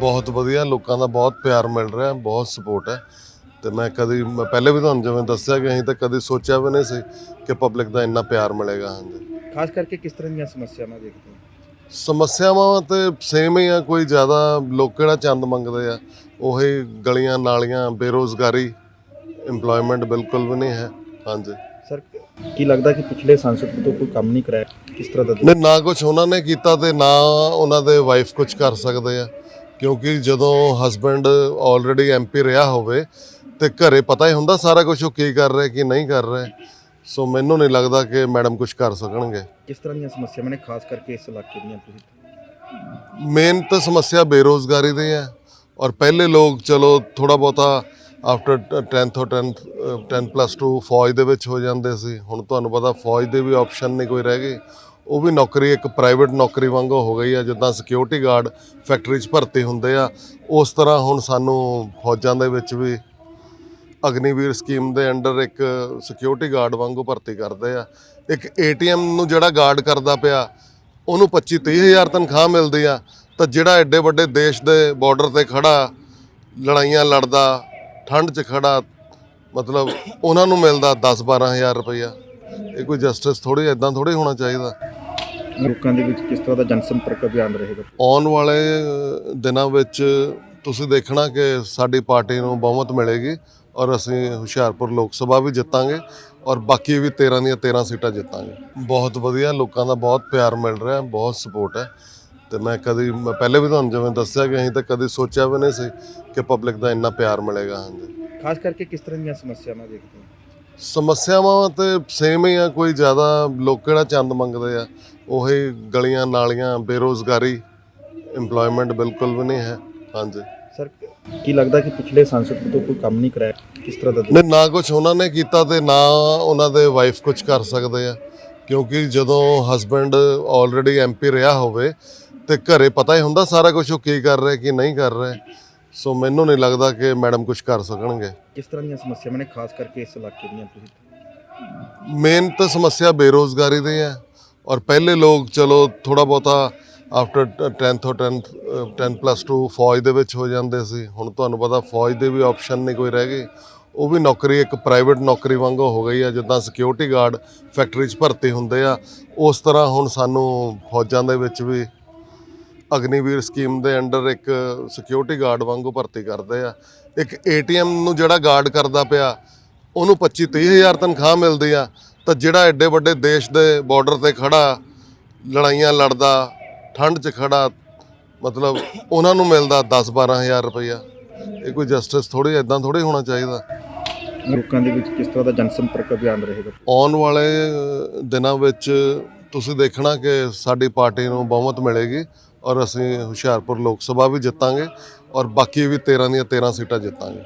ਬਹੁਤ ਵਧੀਆ ਲੋਕਾਂ ਦਾ ਬਹੁਤ ਪਿਆਰ ਮਿਲ ਰਿਹਾ ਬਹੁਤ ਸਪੋਰਟ ਹੈ। ਤੇ ਮੈਂ ਕਦੀ ਮੈਂ ਪਹਿਲੇ ਵੀ ਤੁਹਾਨੂੰ ਜਿਵੇਂ ਦੱਸਿਆ ਕਿ ਅਸੀਂ ਤਾਂ ਕਦੀ ਸੋਚਿਆ ਵੀ ਨਹੀਂ ਸੀ ਕਿ ਪਬਲਿਕ ਦਾ ਇੰਨਾ ਪਿਆਰ ਮਿਲੇਗਾ ਹਾਂਜੀ ਖਾਸ ਕਰਕੇ ਕਿਸ ਤਰ੍ਹਾਂ ਦੀਆਂ ਸਮੱਸਿਆਵਾਂ ਦੇਖਦੇ ਹੋ? ਸਮੱਸਿਆਵਾਂ ਤੇ ਸੇਮ ਹੀ ਆ ਕੋਈ ਜ਼ਿਆਦਾ ਲੋਕ ਕਿਹੜਾ ਚੰਦ ਮੰਗਦੇ ਆ? ਉਹੀ ਗਲੀਆਂ ਨਾਲੀਆਂ ਬੇਰੋਜ਼ਗਾਰੀ EMPLOYMENT ਬਿਲਕੁਲ ਵੀ ਨਹੀਂ ਹੈ। ਹਾਂਜੀ। ਸਰ ਕੀ ਲੱਗਦਾ ਕਿ ਪਿਛਲੇ ਸੰਸਦ ਤੋਂ ਕੋਈ ਕੰਮ ਨਹੀਂ ਕਰਾਇਆ? ਕਿਸ ਤਰ੍ਹਾਂ ਦਾ ਨਹੀਂ ਨਾ ਕੁਝ ਉਹਨਾਂ ਨੇ ਕੀਤਾ ਤੇ ਨਾ ਉਹਨਾਂ ਦੇ ਵਾਈਫ ਕੁਝ ਕਰ ਸਕਦੇ ਆ। ਕਿਉਂਕਿ ਜਦੋਂ ਹਸਬੰਡ ਆਲਰੇਡੀ ਐਮਪੀ ਰਿਹਾ ਹੋਵੇ ਤੇ ਘਰੇ ਪਤਾ ਹੀ ਹੁੰਦਾ ਸਾਰਾ ਕੁਝ ਉਹ ਕੀ ਕਰ ਰਿਹਾ ਕੀ ਨਹੀਂ ਕਰ ਰਿਹਾ। ਸੋ ਮੈਨੂੰ ਨਹੀਂ ਲੱਗਦਾ ਕਿ ਮੈਡਮ ਕੁਝ ਕਰ ਸਕਣਗੇ। ਕਿਸ ਤਰ੍ਹਾਂ ਦੀਆਂ ਸਮੱਸਿਆਵਾਂ ਨੇ ਖਾਸ ਕਰਕੇ ਇਸ ਇਲਾਕੇ ਦੀਆਂ ਤੁਸੀਂ? ਮੇਨ ਤਾਂ ਸਮੱਸਿਆ ਬੇਰੋਜ਼ਗਾਰੀ ਦੀ ਹੈ ਔਰ ਪਹਿਲੇ ਲੋਕ ਚਲੋ ਥੋੜਾ ਬਹੁਤਾ ਆਫਟਰ 10th ਔਰ 10th 10 ਪਲੱਸ 2 ਫੌਜ ਦੇ ਵਿੱਚ ਹੋ ਜਾਂਦੇ ਸੀ। ਹੁਣ ਤੁਹਾਨੂੰ ਪਤਾ ਫੌਜ ਦੇ ਵੀ ਆਪਸ਼ਨ ਨਹੀਂ ਕੋਈ ਰਹਿ ਗਈ ਉਹ ਵੀ ਨੌਕਰੀ, ਇੱਕ ਪ੍ਰਾਈਵੇਟ ਨੌਕਰੀ ਵਾਂਗੂ ਹੋ ਗਈ ਆ, ਜਿੱਦਾਂ ਸਿਕਿਉਰਿਟੀ ਗਾਰਡ ਫੈਕਟਰੀ 'ਚ ਭਰਤੀ ਹੁੰਦੇ ਆ। ਉਸ ਤਰ੍ਹਾਂ ਹੁਣ ਸਾਨੂੰ ਫੌਜਾਂ ਦੇ ਵਿੱਚ ਵੀ ਅਗਨੀਵੀਰ ਸਕੀਮ ਦੇ ਅੰਡਰ ਇੱਕ ਸਿਕਿਉਰਿਟੀ ਗਾਰਡ ਵਾਂਗੂ ਭਰਤੀ ਕਰਦੇ ਆ। ਇੱਕ ਏਟੀਐਮ ਨੂੰ ਜਿਹੜਾ ਗਾਰਡ ਕਰਦਾ ਪਿਆ, ਉਹਨੂੰ 25 30 ਹਜ਼ਾਰ ਤਨਖਾਹ ਮਿਲਦੀ ਆ। ਤਾਂ ਜਿਹੜਾ ਐਡੇ ਵੱਡੇ ਦੇਸ਼ ਦੇ ਬਾਰਡਰ ਤੇ ਖੜਾ, ਲੜਾਈਆਂ ਲੜਦਾ, ਠੰਡ 'ਚ ਖੜਾ, ਮਤਲਬ ਉਹਨਾਂ ਨੂੰ ਮਿਲਦਾ 10 12 ਹਜ਼ਾਰ ਰੁਪਈਆ। ਇਹ ਕੋਈ ਜਸਟਿਸ ਥੋੜੀ ਇਦਾਂ ਥੋੜੀ ਹੋਣਾ ਚਾਹੀਦਾ। ਲੋਕਾਂ ਦੇ ਵਿੱਚ ਕਿਸ ਤਰ੍ਹਾਂ ਦਾ ਜਨਸੰਪਰਕ ਅਭਿਆਨ ਰਹੇਗਾ? ਆਉਣ ਵਾਲੇ ਦਿਨਾਂ ਵਿੱਚ ਤੁਸੀਂ ਦੇਖਣਾ ਕਿ ਸਾਡੀ ਪਾਰਟੀ ਨੂੰ ਬਹੁਮਤ ਮਿਲੇਗੀ ਔਰ ਅਸੀਂ ਹੁਸ਼ਿਆਰਪੁਰ ਲੋਕ ਸਭਾ ਵੀ ਜਿੱਤਾਂਗੇ ਔਰ ਬਾਕੀ ਵੀ 13 ਦੀਆਂ 13 ਸੀਟਾਂ ਜਿੱਤਾਂਗੇ। ਬਹੁਤ ਵਧੀਆ ਲੋਕਾਂ ਦਾ ਬਹੁਤ ਪਿਆਰ ਮਿਲ ਰਿਹਾ ਬਹੁਤ ਸਪੋਰਟ ਹੈ। ਤੇ ਮੈਂ ਕਦੀ ਮੈਂ ਪਹਿਲੇ ਵੀ ਤੁਹਾਨੂੰ ਜਿਵੇਂ ਦੱਸਿਆ ਕਿ ਅਸੀਂ ਤਾਂ ਕਦੀ ਸੋਚਿਆ ਵੀ ਨਹੀਂ ਸੀ ਕਿ ਪਬਲਿਕ ਦਾ ਇੰਨਾ ਪਿਆਰ ਮਿਲੇਗਾ। ਹਾਂਜੀ। ਖਾਸ ਕਰਕੇ ਕਿਸ ਤਰ੍ਹਾਂ ਦੀਆਂ ਸਮੱਸਿਆਵਾਂ ਦੇਖਦੇ ਹੋ? ਸਮੱਸਿਆਵਾਂ ਤੇ ਸੇਮ ਹੀ ਆ ਕੋਈ ਜ਼ਿਆਦਾ ਲੋਕ ਕਿਹੜਾ ਚੰਦ ਮੰਗਦੇ ਆ? ਉਹੀ ਗਲੀਆਂ ਨਾਲੀਆਂ ਬੇਰੋਜ਼ਗਾਰੀ EMPLOYMENT ਬਿਲਕੁਲ ਵੀ ਨਹੀਂ ਹੈ। ਹਾਂਜੀ। ਸਰ ਕੀ ਲੱਗਦਾ ਕਿ ਪਿਛਲੇ ਸੰਸਦ ਤੋਂ ਕੋਈ ਕੰਮ ਨਹੀਂ ਕਰਾਇਆ? ਕਿਸ ਤਰ੍ਹਾਂ ਦਾ ਨਹੀਂ ਨਾ ਕੁਝ ਉਹਨਾਂ ਨੇ ਕੀਤਾ ਤੇ ਨਾ ਉਹਨਾਂ ਦੇ ਵਾਈਫ ਕੁਝ ਕਰ ਸਕਦੇ ਆ। ਕਿਉਂਕਿ ਜਦੋਂ ਹਸਬੰਡ ਆਲਰੇਡੀ ਐਮਪੀ ਰਿਹਾ ਹੋਵੇ ਤੇ ਘਰੇ ਪਤਾ ਹੀ ਹੁੰਦਾ ਸਾਰਾ ਕੁਝ ਉਹ ਕੀ ਕਰ ਰਿਹਾ ਕੀ ਨਹੀਂ ਕਰ ਰਿਹਾ। ਸੋ ਮੈਨੂੰ ਨਹੀਂ ਲੱਗਦਾ ਕਿ ਮੈਡਮ ਕੁਝ ਕਰ ਸਕਣਗੇ। ਕਿਸ ਤਰ੍ਹਾਂ ਦੀਆਂ ਸਮੱਸਿਆਵਾਂ ਨੇ ਖਾਸ ਕਰਕੇ ਇਸ ਇਲਾਕੇ ਦੀਆਂ ਤੁਸੀਂ? ਮੇਨ ਤਾਂ ਸਮੱਸਿਆ ਬੇਰੋਜ਼ਗਾਰੀ ਦੀ ਹੈ ਔਰ ਪਹਿਲੇ ਲੋਕ ਚਲੋ ਥੋੜਾ ਬਹੁਤਾ ਆਫਟਰ 10th ਔਰ 10th 10 ਪਲੱਸ 2 ਫੌਜ ਦੇ ਵਿੱਚ ਹੋ ਜਾਂਦੇ ਸੀ। ਹੁਣ ਤੁਹਾਨੂੰ ਪਤਾ ਫੌਜ ਦੇ ਵੀ ਆਪਸ਼ਨ ਨਹੀਂ ਕੋਈ ਰਹਿ ਗਈ ਉਹ ਵੀ ਨੌਕਰੀ ਇੱਕ ਪ੍ਰਾਈਵੇਟ ਨੌਕਰੀ ਵਾਂਗੂ ਹੋ ਗਈ ਆ ਜਿੱਦਾਂ ਸਿਕਿਉਰਿਟੀ ਗਾਰਡ ਫੈਕਟਰੀ 'ਚ ਭਰਤੀ ਹੁੰਦੇ ਆ। ਉਸ ਤਰ੍ਹਾਂ ਹੁਣ ਸਾਨੂੰ ਫੌਜਾਂ ਦੇ ਵਿੱਚ ਵੀ ਅਗਨੀਵੀਰ ਸਕੀਮ ਦੇ ਅੰਡਰ ਇੱਕ ਸਿਕਿਉਰਿਟੀ ਗਾਰਡ ਵਾਂਗੂ ਭਰਤੀ ਕਰਦੇ ਆ। ਇੱਕ ਏਟੀਐਮ ਨੂੰ ਜਿਹੜਾ ਗਾਰਡ ਕਰਦਾ ਪਿਆ ਉਹਨੂੰ 25 30 ਹਜ਼ਾਰ ਤਨਖਾਹ ਮਿਲਦੀ ਆ। ਤਾਂ ਜਿਹੜਾ ਐਡੇ ਵੱਡੇ ਦੇਸ਼ ਦੇ ਬਾਰਡਰ ਤੇ ਖੜਾ ਲੜਾਈਆਂ ਲੜਦਾ ਠੰਡ 'ਚ ਖੜਾ ਮਤਲਬ ਉਹਨਾਂ ਨੂੰ ਮਿਲਦਾ 10 12 ਹਜ਼ਾਰ ਰੁਪਈਆ। ਇਹ ਕੋਈ ਜਸਟਿਸ ਥੋੜੀ ਇਦਾਂ ਥੋੜੀ ਹੋਣਾ ਚਾਹੀਦਾ। ਲੋਕਾਂ ਦੇ ਵਿੱਚ ਕਿਸ ਤਰ੍ਹਾਂ ਦਾ ਜਨਸੰਪਰਕ ਅਭਿਆਨ ਰਹੇਗਾ? ਆਉਣ ਵਾਲੇ ਦਿਨਾਂ ਵਿੱਚ ਤੁਸੀਂ ਦੇਖਣਾ ਕਿ ਸਾਡੀ ਪਾਰਟੀ ਨੂੰ ਬਹੁਮਤ ਮਿਲੇਗੀ। ਔਰ ਅਸੀਂ ਹੁਸ਼ਿਆਰਪੁਰ ਲੋਕ ਸਭਾ ਵੀ ਜਿੱਤਾਂਗੇ ਔਰ ਬਾਕੀ ਵੀ 13 ਦੀਆਂ 13 ਸੀਟਾਂ ਜਿੱਤਾਂਗੇ।